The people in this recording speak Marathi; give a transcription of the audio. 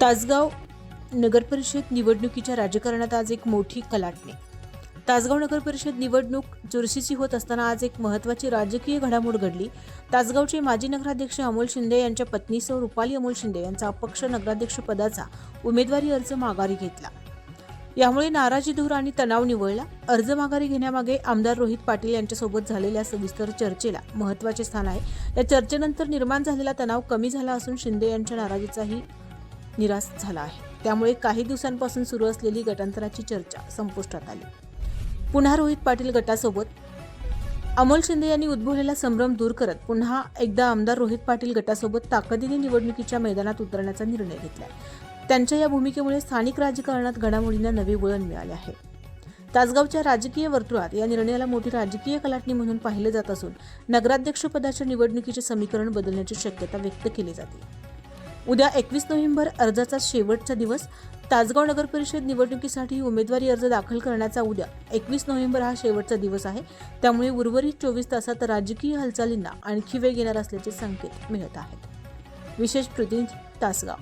तासगाव नगरपरिषद निवडणुकीच्या राजकारणात आज एक मोठी कलाटणी. तासगाव नगरपरिषद निवडणूक चुरशीची होत असताना आज एक महत्त्वाची राजकीय घडामोड घडली. तासगावचे माजी नगराध्यक्ष अमोल शिंदे यांच्या पत्नीसह रुपाली अमोल शिंदे यांचा अपक्ष नगराध्यक्ष पदाचा उमेदवारी अर्ज माघारी घेतला. यामुळे नाराजी धूर आणि तणाव निवळला. अर्ज माघारी घेण्यामागे आमदार रोहित पाटील यांच्यासोबत झालेल्या सविस्तर चर्चेला महत्त्वाचे स्थान आहे. या चर्चेनंतर निर्माण झालेला तणाव कमी झाला असून शिंदे यांच्या नाराजीचाही निराश झाला आहे. त्यामुळे काही दिवसांपासून सुरू असलेली गटांतराची चर्चा संपुष्टात आली. पुन्हा रोहित पाटील गटासोबत अमोल शिंदे यांनी उद्भवलेला संभ्रम दूर करत पुन्हा एकदा आमदार रोहित पाटील गटासोबत ताकदीने निवडणुकीच्या मैदानात उतरण्याचा निर्णय घेतला त्यांच्या या भूमिकेमुळे स्थानिक राजकारणात घडामोडींना नवे वळण मिळाले आहे. तासगावच्या राजकीय वर्तुळात या निर्णयाला मोठी राजकीय कलाटणी म्हणून पाहिले जात असून नगराध्यक्षपदाच्या निवडणुकीचे समीकरण बदलण्याची शक्यता व्यक्त केली जाते. उद्या एकवीस नोव्हेंबर अर्जाचा शेवटचा दिवस. तासगाव नगर परिषद निवडणुकीसाठी उमेदवारी अर्ज दाखल करण्याचा उद्या. एकवीस नोव्हेंबर हा शेवटचा दिवस आहे. त्यामुळे उर्वरित चोवीस तासात राजकीय हालचालींना आणखी वेग येणार असल्याचे संकेत मिळत आहेत. विशेष प्रतिनिधी तासगाव.